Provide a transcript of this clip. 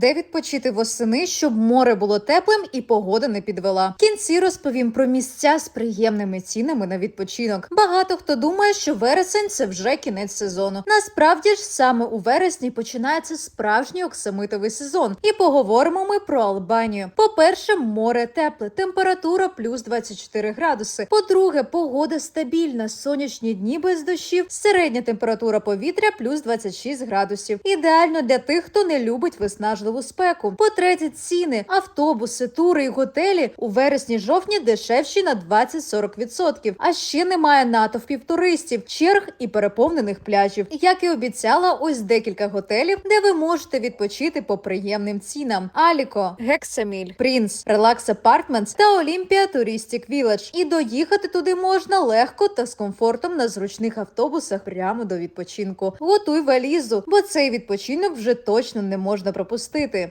Де відпочити восени, щоб море було теплим і погода не підвела. В кінці розповім про місця з приємними цінами на відпочинок. Багато хто думає, що вересень це вже кінець сезону. Насправді ж саме у вересні починається справжній оксамитовий сезон. І поговоримо ми про Албанію. По-перше, море тепле, температура плюс 24 градуси. По-друге, погода стабільна, сонячні дні без дощів, середня температура повітря плюс 26 градусів. Ідеально для тих, хто не любить виснажливу спеку. По-третє, ціни, автобуси, тури і готелі у вересні-жовтні дешевші на 20-40%. А ще немає натовпів туристів, черг і переповнених пляжів. Як і обіцяла, ось декілька готелів, де ви можете відпочити по приємним цінам: Аліко, Гексаміль, Принц, Релакс Апартментс та Олімпія Туристік Віледж. І доїхати туди можна легко та з комфортом на зручних автобусах прямо до відпочинку. Готуй валізу, бо цей відпочинок вже точно не можна пропустити відпустити.